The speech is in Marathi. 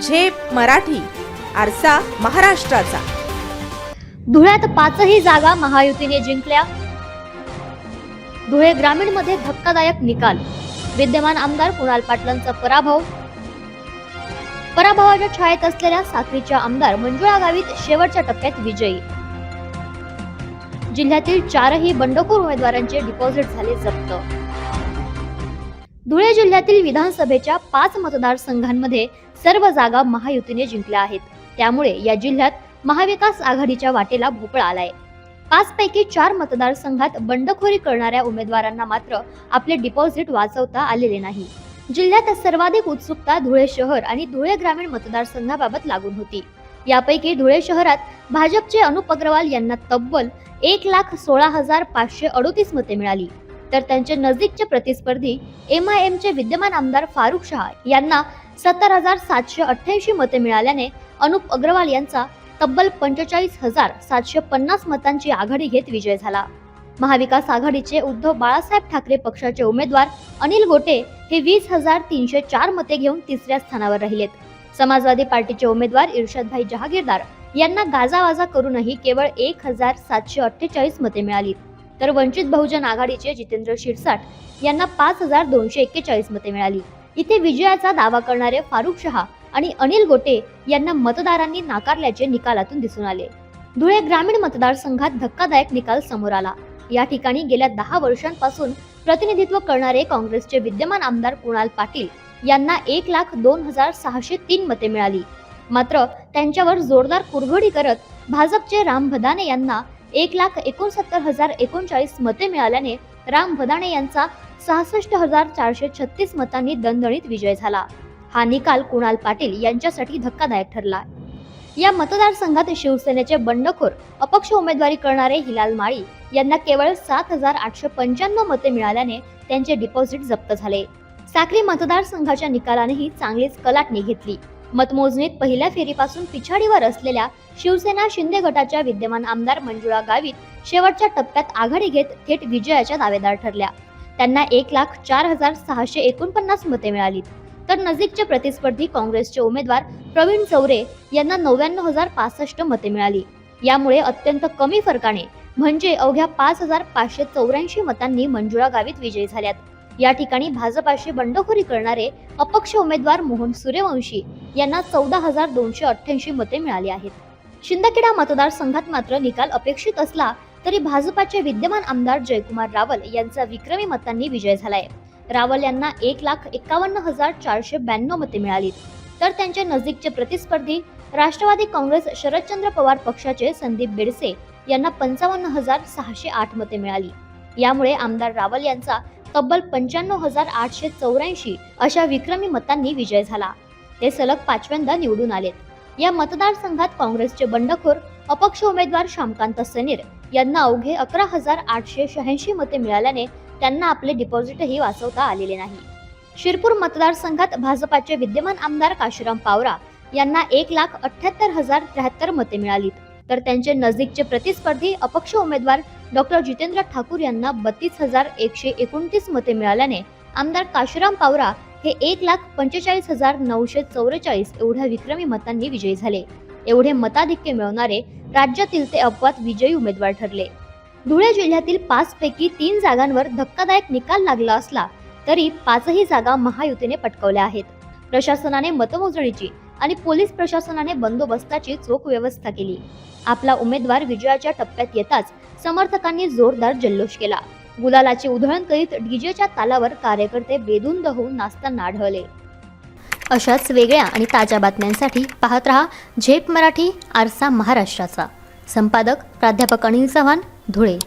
झेप मराठी आरसा महाराष्ट्राचा. धुळ्यात पाचही जागा महायुतीने जिंकल्या. धुळे ग्रामीणमध्ये धक्कादायक निकाल. विद्यमान आमदार कुणाल पाटलांचा पराभव. पराभवाच्या छायेत असलेल्या साखरीच्या आमदार मंजुळा गावित शेवटच्या टप्प्यात विजयी. जिल्ह्यातील चारही बंडखोर उमेदवारांचे डिपॉझिट झाले जप्त. धुळे जिल्ह्यातील विधानसभेच्या पाच मतदारसंघांमध्ये सर्व जागा महायुतीने जिंकल्या आहेत. त्यामुळे या जिल्ह्यात महाविकास आघाडीच्या वाटेला भोपळा आलाय. पाच पैकी चार मतदारसंघात बंडखोरी करणाऱ्या उमेदवारांना मात्र आपले डिपॉझिट वाचवता आलेले नाही. जिल्ह्यात सर्वाधिक उत्सुकता धुळे शहर आणि धुळे ग्रामीण मतदारसंघाबाबत लागून होती. यापैकी धुळे शहरात भाजपचे अनुप अग्रवाल यांना तब्बल एक लाख सोळा हजार पाचशे अडोतीस मते मिळाली. तर त्यांचे नजीकचे प्रतिस्पर्धी एम आय एमचे विद्यमान आमदार फारुख शहा यांना सत्तर हजार सातशे अठ्ठ्याऐंशी मते मिळाल्याने अनुप अग्रवाल यांचा तब्बल पंचेचाळीस हजार सातशे पन्नास मतांची आघाडी घेत विजय झाला. महाविकास आघाडीचे उद्धव बाळासाहेब ठाकरे पक्षाचे उमेदवार अनिल गोटे हे वीस हजार तीनशे चार मते घेऊन तिसऱ्या स्थानावर राहिलेत. समाजवादी पार्टीचे उमेदवार इर्षदभाई जहागीरदार यांना गाजावाजा करूनही केवळ एक हजार सातशे अठ्ठेचाळीस मते मिळाली. तर वंचित बहुजन आघाडीचे जितेंद्र शिरसाट यांना पाच हजार दोनशे एक्केचाळीस मते मिळाली. इथे विजयाचा दावा करणारे फारुख शहा आणि अनिल गोटे यांना मतदारांनी नाकारल्याचे निकालातून दिसून आले. धुळे ग्रामीण मतदारसंघात धक्कादायक निकाल समोर आला. या ठिकाणी गेल्या दहा वर्षांपासून प्रतिनिधित्व करणारे काँग्रेसचे विद्यमान आमदार कुणाल पाटील यांना एक लाख दोन हजार सहाशे तीन मते मिळाली. मात्र त्यांच्यावर जोरदार कुरघोडी करत भाजपचे राम भदाने यांना एक लाख एकोणसत्तर हजार एकोणचाळीस मते मिळाल्याने राम भदाणे यांचा सहासष्ट हजार चारशे छत्तीस मतांनी दणदणीत विजय झाला. हा निकाल कुणाल पाटील यांच्यासाठी धक्कादायक ठरला. या मतदारसंघात शिवसेनेचे बंडखोर अपक्ष उमेदवारी करणारे हिलाल माळी यांना केवळ सात हजार आठशे पंच्याण्णव मते मिळाल्याने त्यांचे डिपॉझिट जप्त झाले. साक्री मतदारसंघाच्या निकालानेही चांगलीच कलाटणी घेतली. मतमोजणीत पहिल्या फेरीपासून पिछाडीवर असलेल्या शिवसेना शिंदे गटाच्या विद्यमान आमदार मंजुळा गावित शेवटच्या टप्प्यात आघाडी घेत थेट विजयाच्या दावेदार ठरल्या. त्यांना एक लाख चार हजार सहाशे एकोणपन्नास मते मिळाली तर नजीकचे प्रतिस्पर्धी काँग्रेसचे उमेदवार प्रवीण चौरे यांना नव्याण्णव हजार पासष्ट मते मिळाली. यामुळे अत्यंत कमी फरकाने म्हणजे अवघ्या पाच हजार पाचशे चौऱ्याऐंशी मतांनी मंजुळा गावित विजयी झाल्यात. या ठिकाणी भाजपाशी बंडखोरी करणारे अपक्ष उमेदवार मोहन सूर्यवंशी यांना चौदा हजार दोनशे अठ्ठ्याऐंशी मते मिळाली आहेत. शिंदखेडा मतदारसंघात मात्र निकाल अपेक्षित असला तरी भाजपाचे विद्यमान आमदार जयकुमार रावल यांचा विक्रमी मतांनी विजय झालाय. रावल यांना एक लाख एकावन्न हजार चारशे ब्याण्णव मते मिळाली तर त्यांच्या नजीकचे प्रतिस्पर्धी राष्ट्रवादी काँग्रेस शरदचंद्र पवार पक्षाचे संदीप बेडसे यांना पंचावन्न हजार सहाशे आठ मते मिळाली. यामुळे आमदार रावल यांचा तब्बल पंच्याण्णव हजार आठशे चौऱ्याऐंशी अशा विक्रमी मतांनी विजय झाला. ते सलग पाचव्यांदा निवडून आलेत. या मतदारसंघात काँग्रेसचे बंडखोर अपक्ष उमेदवार श्यामकांत सनीर यांना अवघे अकरा हजार आठशे शहाऐंशी मते मिळाल्याने त्यांना आपले डिपॉझिटही वाचवता आलेले नाही. शिरपूर मतदारसंघात भाजपाचे विद्यमान आमदार काशीराम पावरा यांना एक लाख अठ्याहत्तर हजार त्र्याहत्तर मते मिळालीत. तर त्यांचे नजीकचे प्रतिस्पर्धी अपक्ष उमेदवार डॉक्टर जितेंद्र ठाकूर यांना बत्तीस हजार एकशे एकोणतीस मते मिळाल्याने आमदार काशीराम पावरा हे एक लाख पंचेचाळीस हजार नऊशे चौवेचाळीस एवढ्या विक्रमी मतांनी विजयी झाले. एवढे मताधिक्य मिळवणारे राज्यातील ते अपवाद विजयी उमेदवार ठरले. धुळे जिल्ह्यातील पाच पैकी तीन जागांवर धक्कादायक निकाल लागला असला तरी पाचही जागा महायुतीने पटकवल्या आहेत. प्रशासनाने मतमोजणीची आणि पोलीस प्रशासनाने बंदोबस्ताची चोख व्यवस्था केली. आपला उमेदवार विजयाच्या टप्प्यात येताच समर्थकांनी जोरदार जल्लोष केला. गुलालाची उधळण करीत डीजेच्या तालावर कार्यकर्ते बेदुंद होऊन नाचताना आढळले. अशाच वेगळ्या आणि ताज्या बातम्यांसाठी पाहत रहा झेप मराठी आरसा महाराष्ट्राचा. संपादक प्राध्यापक अनिल चव्हाण धुळे.